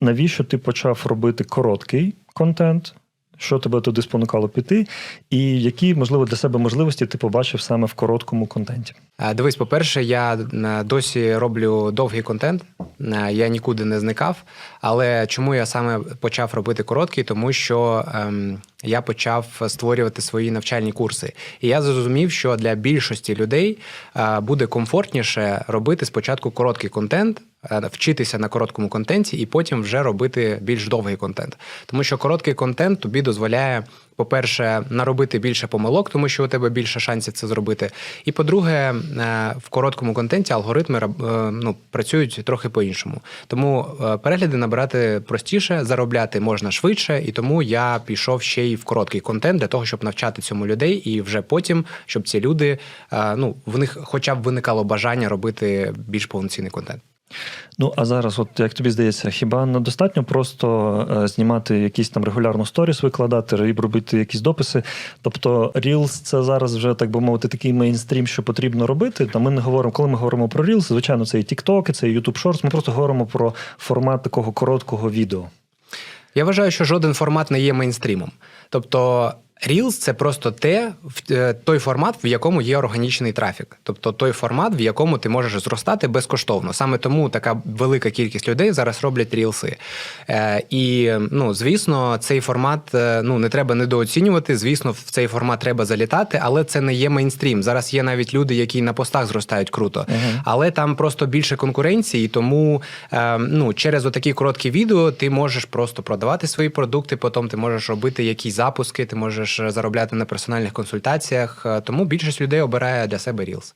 навіщо ти почав робити короткий контент? Що тебе туди спонукало піти, і які, можливо, для себе можливості ти побачив саме в короткому контенті? Е, Дивись, по-перше, я е, досі роблю довгий контент, Е, я нікуди не зникав. Але чому я саме почав робити короткий? Тому що ем, я почав створювати свої навчальні курси. І я зрозумів, що для більшості людей буде комфортніше робити спочатку короткий контент. Е, Вчитися на короткому контенті і потім вже робити більш довгий контент. Тому що короткий контент тобі дозволяє, по-перше, наробити більше помилок, тому що у тебе більше шансів це зробити. І по-друге, е, в короткому контенті алгоритми е, ну, працюють трохи по-іншому. Тому перегляди набирати простіше, заробляти можна швидше, і тому я пішов ще й в короткий контент для того, щоб навчати цьому людей, і вже потім, щоб ці люди, ну, в них хоча б виникало бажання робити більш повноцінний контент. Ну а зараз, от як тобі здається, хіба недостатньо просто е, знімати якісь там регулярно сторіс, викладати і робити якісь дописи? Тобто, Reels – це зараз вже так би мовити такий мейнстрім, що потрібно робити. Та ми не говоримо, коли ми говоримо про Reels, звичайно, це і TikTok, це і YouTube Shorts, Ми просто говоримо про формат такого короткого відео. Я вважаю, що жоден формат не є мейнстрімом. Тобто. Reels – це просто те, е, той формат, в якому є органічний трафік, тобто той формат, в якому ти можеш зростати безкоштовно. Саме тому така велика кількість людей зараз роблять рілси. Е, і ну, звісно, цей формат е, ну не треба недооцінювати. Звісно, в цей формат треба залітати, але це не є мейнстрім. Зараз є навіть люди, які на постах зростають круто, але там просто більше конкуренції, тому ну через отакі короткі відео ти можеш просто продавати свої продукти. Потім ти можеш робити якісь запуски, ти можеш заробляти на персональних консультаціях. Е, Тому більшість людей обирає для себе Reels.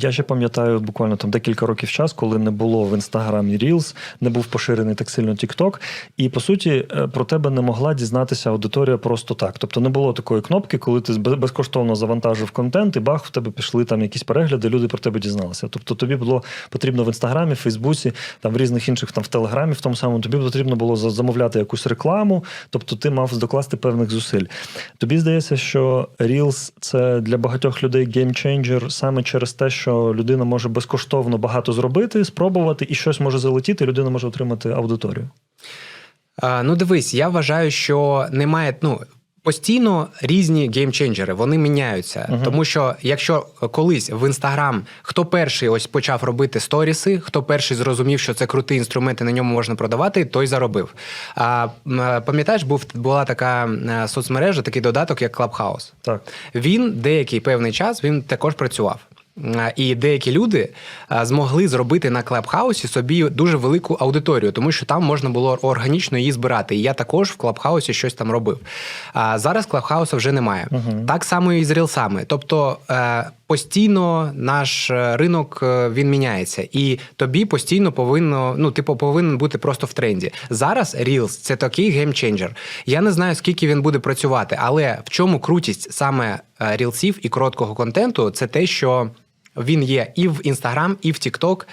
Я ще пам'ятаю буквально там декілька років час, коли не було в інстаграмі Reels, не був поширений так сильно TikTok, і по суті е, про тебе не могла дізнатися аудиторія просто так. Тобто не було такої кнопки, коли ти безкоштовно завантажив контент, і бах, в тебе пішли там якісь перегляди, люди про тебе дізналися. Тобто тобі було потрібно в інстаграмі, в Фейсбуці, там в різних інших там в Телеграмі, в тому самому тобі потрібно було замовляти якусь рекламу, тобто ти мав докласти певних зусиль. Тобі здається, що Reels – це для багатьох людей геймченджер саме через те, що людина може безкоштовно багато зробити, спробувати, і щось може залетіти, і людина може отримати аудиторію. А, ну, дивись, я вважаю, що немає. Ну, постійно різні геймченджери, вони міняються. Мгм. Тому що якщо колись в інстаграм хто перший ось почав робити сторіси, хто перший зрозумів, що це крутий інструмент, і на ньому можна продавати, той заробив. А пам'ятаєш, був була така соцмережа, такий додаток, як Clubhouse. Так. Він деякий певний час він також працював. І деякі люди змогли зробити на клабхаусі собі дуже велику аудиторію, тому що там можна було органічно її збирати. І я також в клабхаусі щось там робив. А зараз клабхауса вже немає. Мгм. Так само і з рілсами. Тобто е, постійно наш е, ринок е, він міняється, і тобі постійно повинно, ну типу, повинен бути просто в тренді. Зараз Reels – це такий геймченджер. Я не знаю, скільки він буде працювати, але в чому крутість саме рілсів і короткого контенту, це те, що. Він є і в Інстаграм, і в TikTok,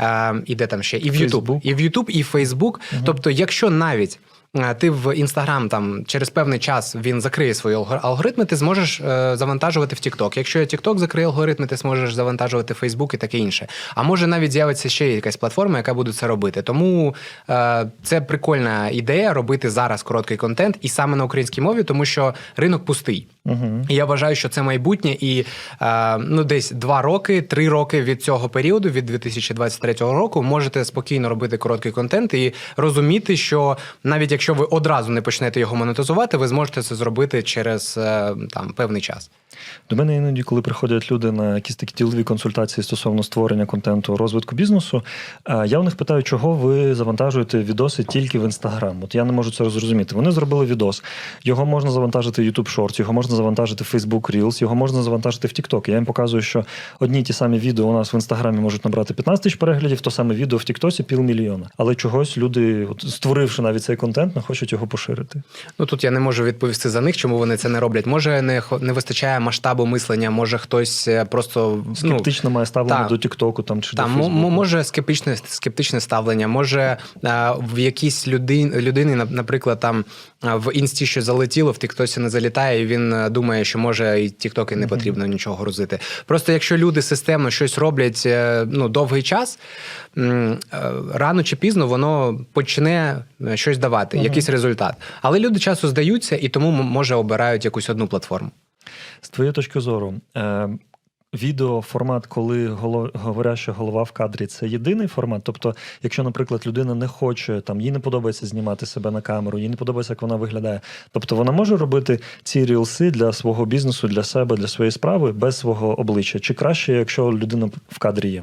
е, і де там ще, і в YouTube. Facebook. І в YouTube, і в Facebook. Тобто, якщо навіть е, ти в Інстаграм там через певний час він закриє свої алгоритми, ти зможеш е, завантажувати в TikTok. Якщо TikTok закриє алгоритми, ти зможеш завантажувати Facebook і таке інше. А може навіть з'явиться ще якась платформа, яка буде це робити. Тому е, це прикольна ідея робити зараз короткий контент і саме на українській мові, тому що ринок пустий. Угу. Я вважаю, що це майбутнє, і е, ну десь два роки, три роки від цього періоду, від 2023 року, можете спокійно робити короткий контент і розуміти, що навіть якщо ви одразу не почнете його монетизувати, ви зможете це зробити через е, там певний час. До мене іноді, коли приходять люди на якісь такі ділові консультації стосовно створення контенту, розвитку бізнесу, е, я у них питаю, чого ви завантажуєте відоси тільки в Інстаграм. От я не можу це зрозуміти. Вони зробили відос, його можна завантажити в YouTube Shorts, його можна завантажити в Facebook Reels, його можна завантажити в TikTok. Я їм показую, що одні ті самі відео у нас в інстаграмі можуть набрати 15 тисяч переглядів, то саме відео в Тіктосі півмільйона. Але чогось люди, от, створивши навіть цей контент, не хочуть його поширити. Ну тут я не можу відповісти за них, чому вони це не роблять. Може, не не вистачає масштабу мислення, може хтось е, просто ну, Скептично має ставлення так. до Тіктоку там чи Там до Фейсбуку. може скептичне скептичне ставлення, може е, в якійсь людині, нап- наприклад, там в інсті що залетіло, в Тіктосі не залітає, і він е, думає, що може і і не потрібно нічого грузити. Просто якщо люди системно щось роблять е, ну, довгий час, е, рано чи пізно воно почне щось давати, якийсь результат. Але люди часу здаються і тому може обирають якусь одну платформу. З твоєї точки зору, е, відеоформат, коли голо, говоряща голова в кадрі, це єдиний формат. Тобто, якщо, наприклад, людина не хоче, там їй не подобається знімати себе на камеру, їй не подобається, як вона виглядає. Тобто вона може робити ці рілси для свого бізнесу, для себе, для своєї справи без свого обличчя. Чи краще, якщо людина в кадрі є?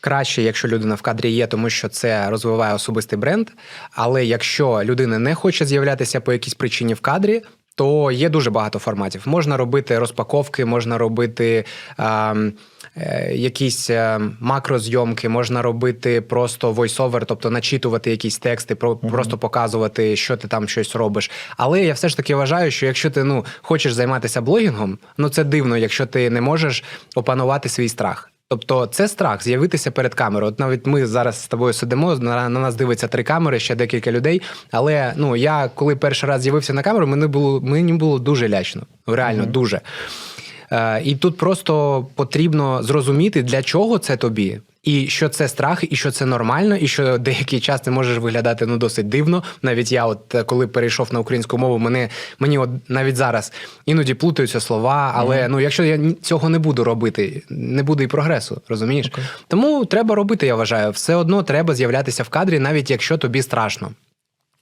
Краще, якщо людина в кадрі є, тому що це розвиває особистий бренд. Але якщо людина не хоче з'являтися по якійсь причині в кадрі, то є дуже багато форматів. Можна робити розпаковки, можна робити а, е, якісь е, макрозйомки, можна робити просто войсовер, тобто начитувати якісь тексти, про, просто показувати, що ти там щось робиш. Але я все ж таки вважаю, що якщо ти ну хочеш займатися блогінгом, ну це дивно, якщо ти не можеш опанувати свій страх. Тобто це страх з'явитися перед камерою. От навіть ми зараз з тобою сидимо, на, на нас дивиться три камери, ще декілька людей. Але ну я коли перший раз з'явився на камеру, мені було мені було дуже лячно. Реально дуже. Е, і тут просто потрібно зрозуміти, для чого це тобі. І що це страх, і що це нормально, і що деякий час ти можеш виглядати ну досить дивно. Навіть я, от е, коли перейшов на українську мову, мене мені от навіть зараз іноді плутаються слова. Але ну, якщо я цього не буду робити, не буде і прогресу, розумієш? Тому треба робити, я вважаю. Все одно треба з'являтися в кадрі, навіть якщо тобі страшно.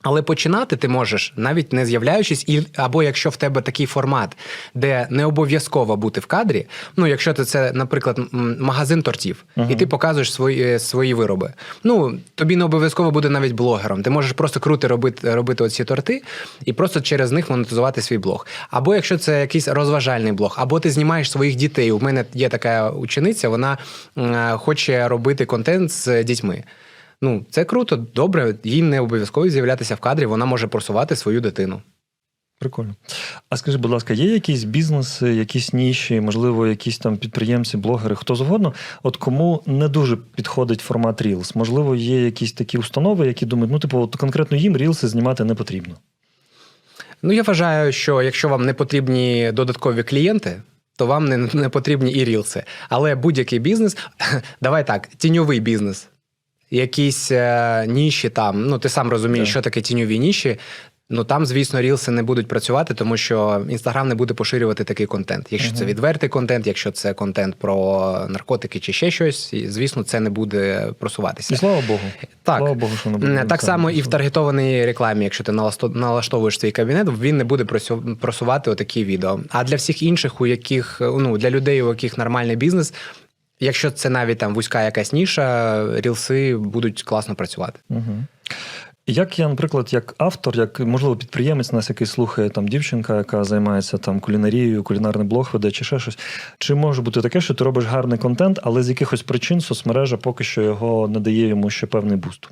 Але починати ти можеш навіть не з'являючись, і або якщо в тебе такий формат, де не обов'язково бути в кадрі. Ну, якщо ти це, наприклад, магазин тортів, і ти показуєш свої, е, свої вироби. Ну тобі не обов'язково буде навіть блогером. Ти можеш просто круто робити, робити оці торти і просто через них монетизувати свій блог. Або якщо це якийсь розважальний блог, або ти знімаєш своїх дітей. У мене є така учениця, вона е, хоче робити контент з дітьми. Ну, це круто, добре. Їй не обов'язково з'являтися в кадрі, вона може просувати свою дитину. Прикольно. А скажи, будь ласка, є якісь бізнеси, якісь ніші, можливо, якісь там підприємці, блогери, хто завгодно, от кому не дуже підходить формат Reels? Можливо, є якісь такі установи, які думають, ну, типу, от конкретно їм Reels знімати не потрібно. Ну, я вважаю, що якщо вам не потрібні додаткові клієнти, то вам не, не потрібні і рілси. Але будь-який бізнес, давай так, тіньовий бізнес. Якісь е, ніші там, ну ти сам розумієш, Так. що таке тіньові ніші. Ну там, звісно, рілси не будуть працювати, тому що інстаграм не буде поширювати такий контент. Якщо це відвертий контент, якщо це контент про наркотики чи ще щось, звісно, це не буде просуватися. І слава Богу. Так. Слава Богу, що не буде. Так само і в таргетованій рекламі, якщо ти налаштовуєш свій кабінет, він не буде просувати отакі відео. А для всіх інших, у яких ну для людей, у яких нормальний бізнес, якщо це навіть там вузька якась ніша, рілси будуть класно працювати. Угу. Як я, наприклад, як автор, як можливо підприємець нас, який слухає там дівчинка, яка займається там кулінарією, кулінарний блог веде чи ще щось. Чи може бути таке, що ти робиш гарний контент, але з якихось причин соцмережа поки що його не дає йому ще певний буст?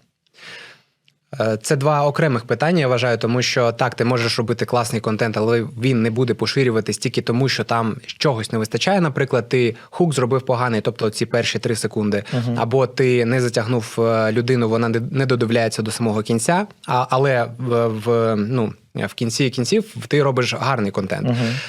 Е, Це два окремих питання, я вважаю, тому що так, ти можеш робити класний контент, але він не буде поширюватись тільки тому, що там чогось не вистачає. Наприклад, ти хук зробив поганий, тобто ці перші три секунди, або ти не затягнув е, людину, вона не- не додивляється до самого кінця, а, але в, в ну. В кінці кінців ти робиш гарний контент.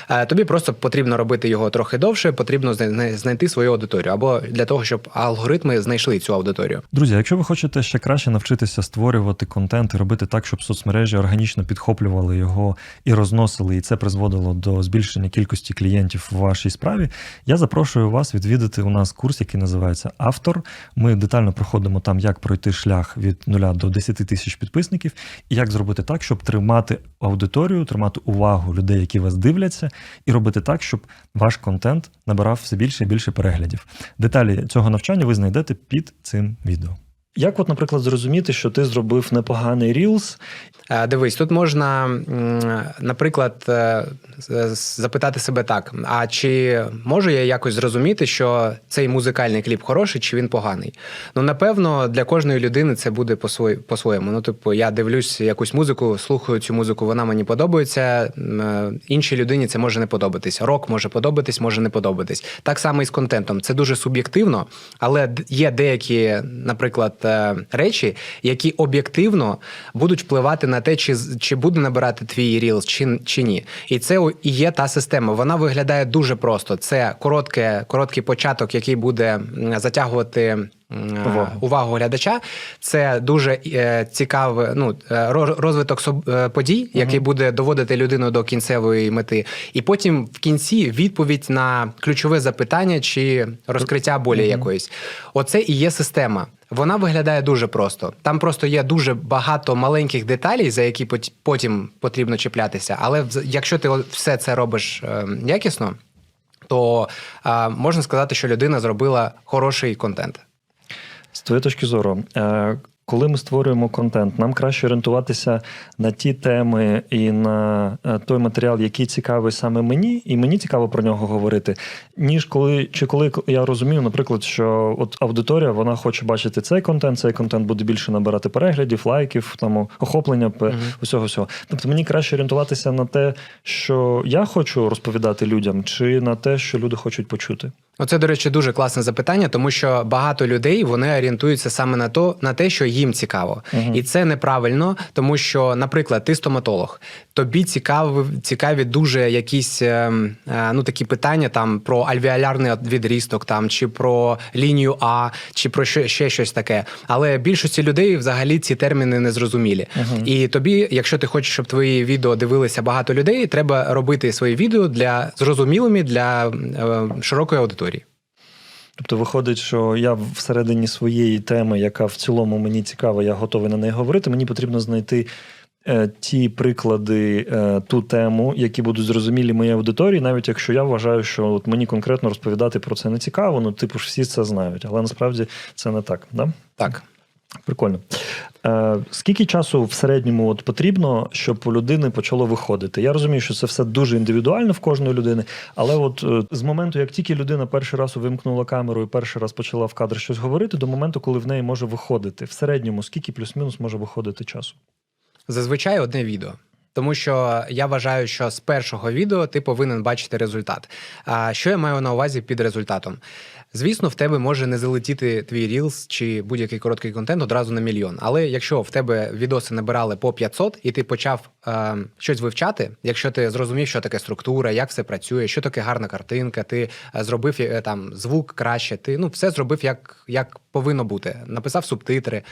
Е, Тобі просто потрібно робити його трохи довше, потрібно знайти свою аудиторію, або для того, щоб алгоритми знайшли цю аудиторію. Друзі, якщо ви хочете ще краще навчитися створювати контент і робити так, щоб соцмережі органічно підхоплювали його і розносили, і це призводило до збільшення кількості клієнтів в вашій справі, я запрошую вас відвідати у нас курс, який називається Автор. Ми детально проходимо там, як пройти шлях від 0 до 10 тисяч підписників, і як зробити так, щоб тримати аудиторію, тримати увагу людей, які вас дивляться, і робити так, щоб ваш контент набирав все більше і більше переглядів. Деталі цього навчання ви знайдете під цим відео. Як, от, наприклад, зрозуміти, що ти зробив непоганий Reels, Е, Дивись, тут можна, наприклад, е, запитати себе так: а чи можу я якось зрозуміти, що цей музикальний кліп хороший, чи він поганий? Ну, напевно, для кожної людини це буде по-своєму. Ну, типу, я дивлюсь якусь музику, слухаю цю музику, вона мені подобається. е, Іншій людині це може не подобатись. Рок може подобатись, може не подобатись. Так само і з контентом. Це дуже суб'єктивно, але є деякі, наприклад, наприклад, е, речі, які об'єктивно будуть впливати на те, чи, чи буде набирати твій ріл чи, чи ні. І це і є та система. Вона виглядає дуже просто. Це коротке, короткий початок, який буде затягувати. Увагу. увагу глядача. Це дуже е, цікавий ну, е, розвиток е, подій, який буде доводити людину до кінцевої мети. І потім в кінці відповідь на ключове запитання чи розкриття болі якоїсь. Оце і є система. Вона виглядає дуже просто. Там просто є дуже багато маленьких деталей, за які потім потрібно чіплятися. Але якщо ти все це робиш е, якісно, то е, можна сказати, що людина зробила хороший контент. З твоєї точки зору, е, коли ми створюємо контент, нам краще орієнтуватися на ті теми і на е, той матеріал, який цікавий саме мені, і мені цікаво про нього говорити, ніж коли чи коли я розумію, наприклад, що от аудиторія вона хоче бачити цей контент, цей контент буде більше набирати переглядів, лайків, там охоплення пе- усього всього. Тобто мені краще орієнтуватися на те, що я хочу розповідати людям, чи на те, що люди хочуть почути. Оце, до речі, дуже класне запитання, тому що багато людей вони орієнтуються саме на то, на те, що їм цікаво, Мгм. і це неправильно, тому що, наприклад, ти стоматолог, тобі цікаві, цікаві дуже якісь ем, е, ну такі питання там про альвеолярний відрісток, там чи про лінію А, чи про ще, ще щось таке. Але більшості людей взагалі ці терміни не зрозумілі. І тобі, якщо ти хочеш, щоб твої відео дивилися багато людей, треба робити свої відео для зрозумілими для е, широкої аудиторії. Тобто виходить, що я всередині своєї теми, яка в цілому мені цікава, я готовий на неї говорити. Мені потрібно знайти е, ті приклади, е, ту тему, які будуть зрозумілі моїй аудиторії, навіть якщо я вважаю, що от мені конкретно розповідати про це не цікаво, ну типу ж всі це знають, але насправді це не так. Да? Так. Прикольно. Е, скільки часу в середньому от потрібно, щоб у людини почало виходити? Я розумію, що це все дуже індивідуально в кожної людини, але от е, з моменту, як тільки людина перший раз увімкнула камеру і перший раз почала в кадр щось говорити, до моменту, коли в неї може виходити, в середньому скільки плюс-мінус може виходити часу? Зазвичай одне відео. Тому що я вважаю, що з першого відео ти повинен бачити результат. А що я маю на увазі під результатом? Звісно, в тебе може не залетіти твій Reels чи будь-який короткий контент одразу на мільйон. Але якщо в тебе відоси набирали по 500 і ти почав е, щось вивчати, якщо ти зрозумів, що таке структура, як все працює, що таке гарна картинка, ти е, зробив е, там звук краще, ти ну все зробив як, як повинно бути. Написав субтитри.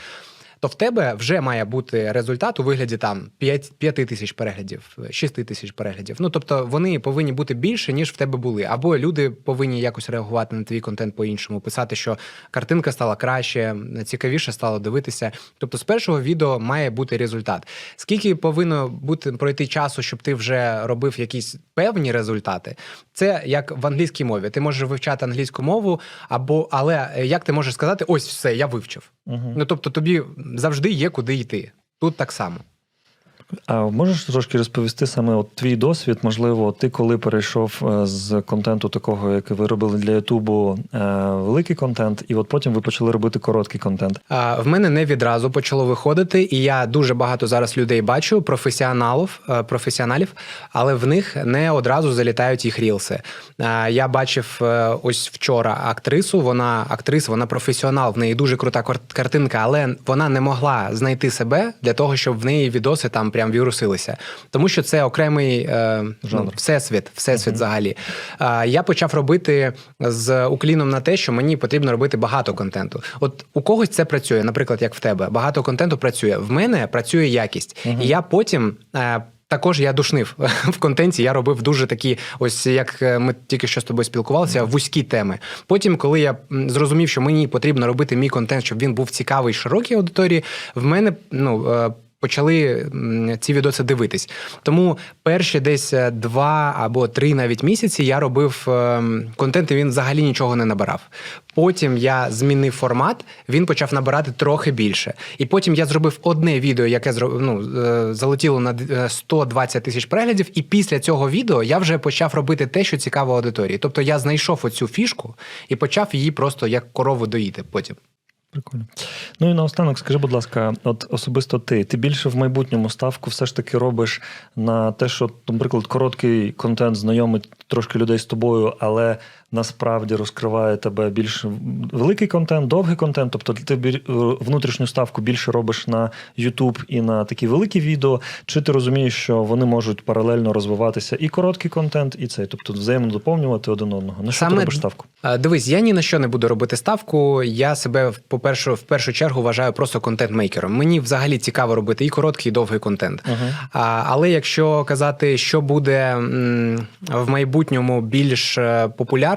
То в тебе вже має бути результат у вигляді там 5, 5 тисяч переглядів, 6 тисяч переглядів. Ну тобто вони повинні бути більше, ніж в тебе були. Або люди повинні якось реагувати на твій контент по-іншому, писати, що картинка стала краще, цікавіше стало дивитися. Тобто, з першого відео має бути результат. Скільки повинно бути пройти часу, щоб ти вже робив якісь певні результати? Це як в англійській мові. Ти можеш вивчати англійську мову, або але е, як ти можеш сказати, ось все, я вивчив. Угу. Ну тобто тобі завжди є куди йти. Тут так само. А можеш трошки розповісти саме от твій досвід? Можливо, ти коли перейшов е, з контенту такого, який ви робили для Ютубу, е, великий контент, і от потім ви почали робити короткий контент. А, В мене не відразу почало виходити, і я дуже багато зараз людей бачу, професіоналів, е, професіоналів, але в них не одразу залітають їх рілси. Я бачив ось вчора актрису. Вона актриса, вона професіонал, в неї дуже крута кар- картинка, але вона не могла знайти себе для того, щоб в неї відоси там прям вірусилися. Тому що це окремий е, ну, Жанр. всесвіт, всесвіт взагалі. А, Я почав робити з укліном на те, що мені потрібно робити багато контенту. От у когось це працює, наприклад, як в тебе. Багато контенту працює. В мене працює якість. І я потім. е, Також я душнив в контенті. Я робив дуже такі, ось як е, ми тільки що з тобою спілкувалися, вузькі теми. Потім, коли я зрозумів, що мені потрібно робити мій контент, щоб він був цікавий широкій аудиторії, в мене ну. Почали ці відоси дивитись. Тому перші десь е, два або три навіть місяці я робив ем, контент, і він взагалі нічого не набирав. Потім я змінив формат, він почав набирати трохи більше. І потім я зробив одне відео, яке ну, е, залетіло на д- е, 120 тисяч переглядів. І після цього відео я вже почав робити те, що цікаво аудиторії. Тобто я знайшов оцю фішку і почав її просто як корову доїти потім. Прикольно. Ну і наостанок, скажи, будь ласка, от особисто ти, ти більше в майбутньому ставку все ж таки робиш на те, що, наприклад, короткий контент знайомить трошки людей з тобою, але насправді розкриває тебе більш великий контент, довгий контент. Тобто ти бір- внутрішню ставку більше робиш на YouTube і на такі великі відео, чи ти розумієш, що вони можуть паралельно розвиватися і короткий контент, і цей, тобто взаємно доповнювати один одного. На що ти робиш ставку? Е, Дивись, я ні на що не буду робити ставку. Я себе по першу в першу чергу вважаю просто контент-мейкером. Мені взагалі цікаво робити і короткий, і довгий контент. А, але якщо казати, що буде м, в майбутньому більш е,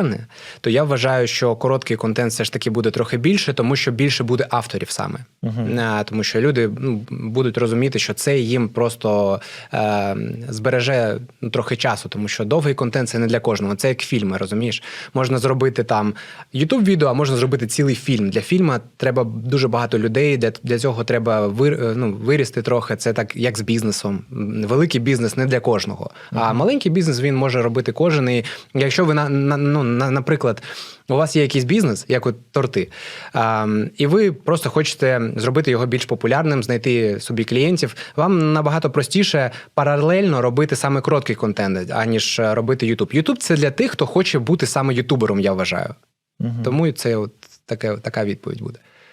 популярне, то я вважаю, що короткий контент все ж таки буде трохи більше, тому що більше буде авторів саме. Е, Тому що люди ну, будуть розуміти, що це їм просто е, збереже ну, трохи часу, тому що довгий контент це не для кожного. Це як фільми, розумієш? Можна зробити там youtube відео, а можна зробити цілий фільм. Для фільму треба дуже багато людей. Для, для цього треба вир, е, ну, вирісти трохи. Це так, як з бізнесом. Великий бізнес не для кожного. А маленький бізнес він може робити кожен. І якщо ви на, на ну, наприклад, у вас є якийсь бізнес, як от торти, і ви просто хочете зробити його більш популярним, знайти собі клієнтів. Вам набагато простіше паралельно робити саме короткий контент, аніж е, робити YouTube. YouTube – це для тих, хто хоче бути саме ютубером, я вважаю. Тому це от таке, така відповідь буде.